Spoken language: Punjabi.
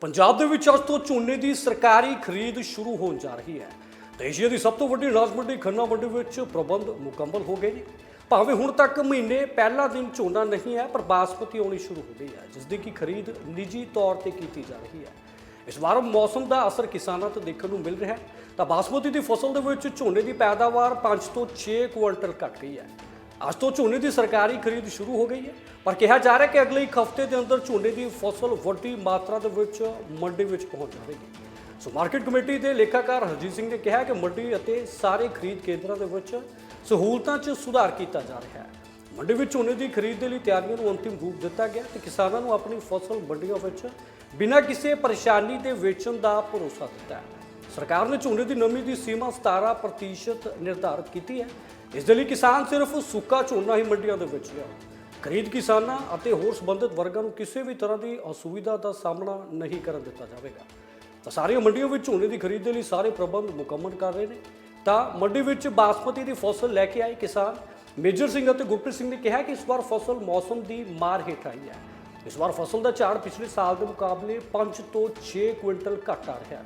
ਪੰਜਾਬ ਦੇ ਵਿੱਚ ਅੱਜ ਤੋਂ ਝੋਨੇ ਦੀ ਸਰਕਾਰੀ ਖਰੀਦ ਸ਼ੁਰੂ ਹੋਣ ਜਾ ਰਹੀ ਹੈ। ਏਸ਼ੀਆ ਦੀ ਸਭ ਤੋਂ ਵੱਡੀ ਰਾਜ ਮੰਡੀ ਖੰਨਾ ਮੰਡੀ ਵਿੱਚ ਪ੍ਰਬੰਧ ਮੁਕੰਮਲ ਹੋ ਗਏ ਨੇ। ਭਾਵੇਂ ਹੁਣ ਤੱਕ ਮਹੀਨੇ ਪਹਿਲਾ ਦਿਨ ਝੋਨਾ ਨਹੀਂ ਹੈ ਪਰ ਬਾਸਮਤੀ ਆਉਣੀ ਸ਼ੁਰੂ ਹੋ ਗਈ ਹੈ ਜਿਸ ਦੀ ਕੀ ਖਰੀਦ ਨਿੱਜੀ ਤੌਰ ਤੇ ਕੀਤੀ ਜਾ ਰਹੀ ਹੈ। ਇਸ ਵਾਰ ਮੌਸਮ ਦਾ ਅਸਰ ਕਿਸਾਨਾਂ ਤੇ ਦੇਖਣ ਨੂੰ ਮਿਲ ਰਿਹਾ ਹੈ। ਤਾਂ ਬਾਸਮਤੀ ਦੀ ਫਸਲ ਦੇ ਵਿੱਚ ਝੋਨੇ ਦੀ ਪੈਦਾਵਾਰ 5 ਤੋਂ 6 ਕੁਇੰਟਲ ਘਟ ਗਈ ਹੈ। ਅੱਜ ਤੋਂ ਝੋਨੇ ਦੀ ਸਰਕਾਰੀ ਖਰੀਦ ਸ਼ੁਰੂ ਹੋ ਗਈ ਹੈ। ਪਰ ਕਿਹਾ ਜਾ ਰਿਹਾ ਕਿ ਅਗਲੇ ਇੱਕ ਹਫ਼ਤੇ ਦੇ ਅੰਦਰ ਝੋਨੇ ਦੀ ਫਸਲ ਵੱਡੀ ਮਾਤਰਾ ਦੇ ਵਿੱਚ ਮੰਡੀ ਵਿੱਚ ਪਹੁੰਚ ਜਾਵੇਗੀ। ਸੋ ਮਾਰਕੀਟ ਕਮੇਟੀ ਦੇ ਲੇਖਾਕਾਰ ਹਰਜੀਤ ਸਿੰਘ ਨੇ ਕਿਹਾ ਕਿ ਮੰਡੀ ਅਤੇ ਸਾਰੇ ਖਰੀਦ ਕੇਂਦਰਾਂ ਦੇ ਵਿੱਚ ਸਹੂਲਤਾਂ 'ਚ ਸੁਧਾਰ ਕੀਤਾ ਜਾ ਰਿਹਾ ਹੈ। ਮੰਡੀ ਵਿੱਚ ਝੋਨੇ ਦੀ ਖਰੀਦ ਦੇ ਲਈ ਤਿਆਰੀਆਂ ਨੂੰ ਅੰਤਿਮ ਰੂਪ ਦਿੱਤਾ ਗਿਆ ਤੇ ਕਿਸਾਨਾਂ ਨੂੰ ਆਪਣੀ ਫਸਲ ਮੰਡੀਆਂ ਵਿੱਚ ਬਿਨਾਂ ਕਿਸੇ ਪਰੇਸ਼ਾਨੀ ਦੇ ਵੇਚਣ ਦਾ ਭਰੋਸਾ ਦਿੱਤਾ ਹੈ। ਸਰਕਾਰ ਨੇ ਝੋਨੇ ਦੀ ਨਮੀ ਦੀ ਸੀਮਾ 17% ਨਿਰਧਾਰਤ ਕੀਤੀ ਹੈ। ਇਸ ਦੇ ਲਈ ਕਿਸਾਨ ਸਿਰਫ ਸੁੱਕਾ ਝੋਨਾ ਹੀ ਮੰਡੀਆਂ ਦੇ ਵਿੱਚ ਲਿਆਉਣ ਖਰੀਦ ਕਿਸਾਨਾਂ ਅਤੇ ਹੋਰ ਸੰਬੰਧਿਤ ਵਰਗਾਂ ਨੂੰ ਕਿਸੇ ਵੀ ਤਰ੍ਹਾਂ ਦੀ ਅਸੁਵਿਧਾ ਦਾ ਸਾਹਮਣਾ ਨਹੀਂ ਕਰਨ ਦਿੱਤਾ ਜਾਵੇਗਾ। ਤਾਂ ਸਾਰੀਆਂ ਮੰਡੀਆਂ ਵਿੱਚ ਝੋਨੇ ਦੀ ਖਰੀਦ ਦੇ ਲਈ ਸਾਰੇ ਪ੍ਰਬੰਧ ਮੁਕੰਮਲ ਕਰ ਰਹੇ ਨੇ। ਤਾਂ ਮੰਡੀ ਵਿੱਚ ਬਾਸਮਤੀ ਦੀ ਫਸਲ ਲੈ ਕੇ ਆਏ ਕਿਸਾਨ ਮੇਜਰ ਸਿੰਘ ਅਤੇ ਗੁਰਪ੍ਰੀਤ ਸਿੰਘ ਨੇ ਕਿਹਾ ਕਿ ਇਸ ਵਾਰ ਫਸਲ ਮੌਸਮ ਦੀ ਮਾਰ ਹੇਠ ਆਈ ਹੈ। ਇਸ ਵਾਰ ਫਸਲ ਦਾ ਝਾੜ ਪਿਛਲੇ ਸਾਲ ਦੇ ਮੁਕਾਬਲੇ 5 ਤੋਂ 6 ਕੁਇੰਟਲ ਘੱਟ ਆ ਰਿਹਾ ਹੈ।